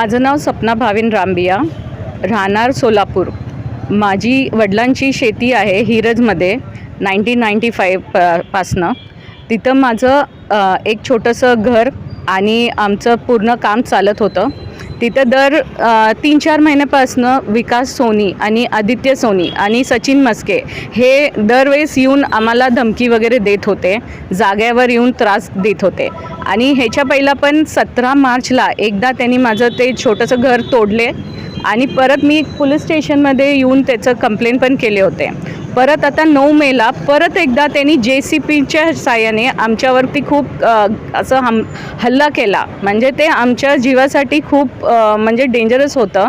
माझं नाव सपना भाविन रामबिया राहणार सोलापूर. माझी वडिलांची शेती आहे हिरजमध्ये नाईन्टीन नाईंटी फाईव्ह प पासनं. तिथं माझं एक छोटंसं घर आणि आमचं पूर्ण काम चालत होतं. तिथं दर तीन चार महिन्यापासनं विकास सोनी आणि आदित्य सोनी आणि सचिन मस्के हे दरवेळेस येऊन आम्हाला धमकी वगैरे देत होते. जाग्यावर येऊन त्रास देत होते. आणि ह्याच्या पहिला पण सतरा मार्चला एकदा त्यांनी माझं ते छोटंसं घर तोडले आणि परत मी पोलीस स्टेशनमध्ये येऊन त्याचं कंप्लेंट पण केले होते. परत आता नऊ मेला परत एकदा त्यांनी जे सी पीच्या साह्याने आमच्यावरती खूप असं हम हल्ला केला. म्हणजे ते आमच्या जीवासाठी खूप म्हणजे डेंजरस होतं.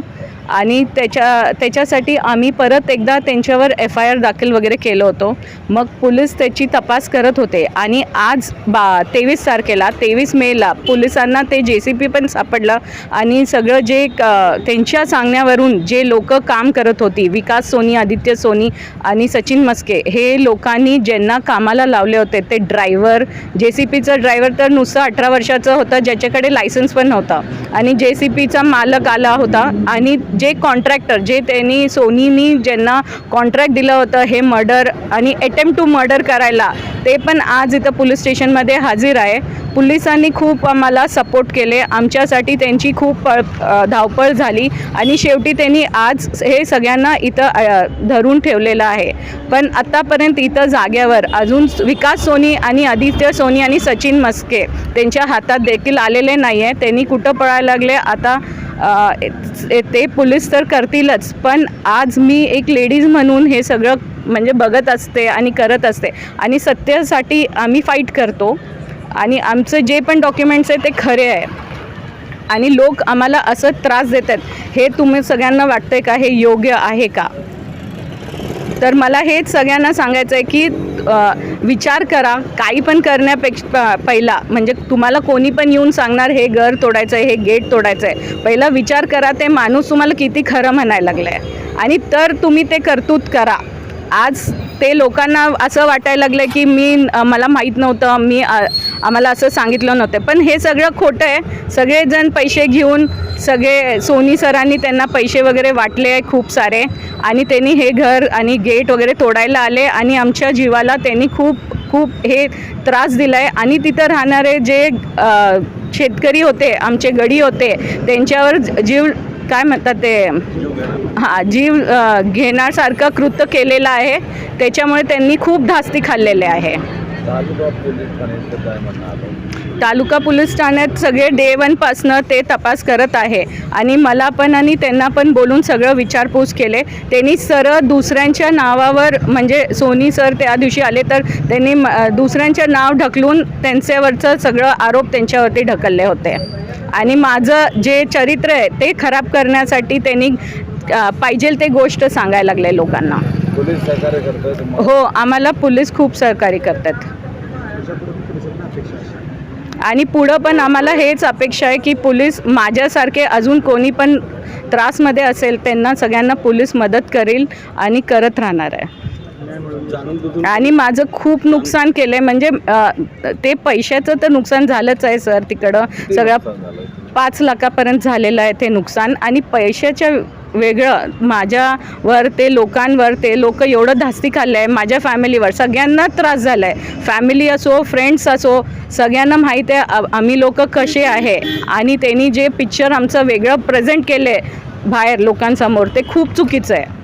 आणि त्याच्या त्याच्यासाठी आम्ही परत एकदा त्यांच्यावर एफ आय आर दाखल वगैरे केलं होतं. मग पोलीस त्याची तपास करत होते. आणि आज बा तेवीस तारखेला तेवीस मेला पोलिसांना ते जे सी पी पण सापडलं. आणि सगळं जे क- त्यांच्या सांगण्यावरून जे लोक काम करत होती विकास सोनी आदित्य सोनी आणि सचिन मस्के हे लोकांनी ज्यांना कामाला लावले होते ते ड्रायव्हर जे सी पीचं ड्रायव्हर तर नुसतं अठरा वर्षाचं होतं ज्याच्याकडे लायसन्स पण नव्हतं. आणि जे सी पीचा मालक आला होता आणि जे कॉन्ट्रॅक्टर जे त्यांनी सोनीनी ज्यांना कॉन्ट्रॅक्ट दिलं होतं हे मर्डर आणि अटेम्प्ट टू मर्डर करायला ते पण आज इथं पोलीस स्टेशनमध्ये हजर आहे. पोलिसांनी खूप आम्हाला सपोर्ट केले. आमच्यासाठी त्यांची खूप पळ धावपळ झाली आणि शेवटी त्यांनी आज हे सगळ्यांना इथं धरून ठेवलेलं आहे. पण आत्तापर्यंत इथं जाग्यावर अजून विकास सोनी आणि आदित्य सोनी आणि सचिन मस्के त्यांच्या हातात देखील आलेले नाही आहे त्यांनी कुठं पळायला लागले? आता ते पोलीस तर करतीलच पण आज मी एक लेडीज म्हणून हे सगळं म्हणजे बघत असते आणि करत असते. आणि सत्यासाठी आम्ही फाईट करतो. आणि आमचं जे पण डॉक्युमेंट्स आहे ते खरे आहे. आणि लोक आम्हाला असं त्रास देतात. हे तुम्ही सगळ्यांना वाटतंय का? हे योग्य आहे का? तर मला हेच सगळ्यांना सांगायचं आहे की विचार करा काही पण करण्यापेक्षा पहिला म्हणजे तुम्हाला कोणी पण येऊन सांगणार हे घर तोडायचं आहे हे गेट तोडायचं आहे पहिला विचार करा ते माणूस तुम्हाला किती खरं म्हणायला लागलं आहे आणि तर तुम्ही ते कर्तूत करा. आज ते लोकांना असं वाटायला लागलं की मी मला माहीत नव्हतं मी आम्हाला असं सांगितलं नव्हतं. पण हे सगळं खोटं आहे. सगळेजण पैसे घेऊन सगळे सोनी सरांनी त्यांना पैसे वगैरे वाटले आहे खूप सारे. आणि त्यांनी हे घर आणि गेट वगैरे तोडायला आले आणि आमच्या जीवाला त्यांनी खूप खूप हे त्रास दिला आहे आणि तिथं राहणारे जे शेतकरी होते आमचे गडी होते त्यांच्यावर जीव काय म्हणतात ते हां जीव घेण्यासारखं कृत्य केलेलं आहे. त्याच्यामुळे त्यांनी खूप धास्ती खाल्लेले आहे. तालुका पोलीस ठाण्यात सगळे डे वनपासनं ते तपास करत आहे. आणि मला पण आणि त्यांना पण बोलून सगळं विचारपूस केले. त्यांनी सरळ दुसऱ्यांच्या नावावर म्हणजे सोनी सर त्या दिवशी आले तर त्यांनी म- दुसऱ्यांचं नाव ढकलून त्यांच्यावरचं सगळं आरोप त्यांच्यावरती ढकलले होते. आणि माझं जे चरित्र आहे ते खराब करण्यासाठी त्यांनी अ, पाहिजेल ते गोष्ट सांगायला लागले लोकांना. पोलीस सहकार्य करतोय तुम्हाला? हो आम्हाला पोलीस खूप सहकार्य करतात. आणि पुढं पण आम्हाला हेच अपेक्षा आहे की पोलीस माझ्यासारखे अजून कोणी पण त्रासमध्ये असेल त्यांना सगळ्यांना पोलीस मदत करेल आणि करत राहणार आहे. आणि माझं खूप नुकसान केलं आहे म्हणजे अ, ते पैशाचं तर नुकसान झालंच आहे सर तिकडं सगळं? पाच लाखापर्यंत झालेलं आहे ते नुकसान. आणि पैशाच्या वेगळं. माझ्यावर ते लोकांवर ते लोक एवढं धास्ती खाल्लं आहे माझ्या फॅमिलीवर. सगळ्यांना त्रास झाला आहे फॅमिली असो फ्रेंड्स असो सगळ्यांना माहीत आहे आम्ही लोक कसे आहे. आणि त्यांनी जे पिक्चर आमचं वेगळं प्रेझेंट केलं आहे बाहेर लोकांसमोर ते खूप चुकीचं आहे.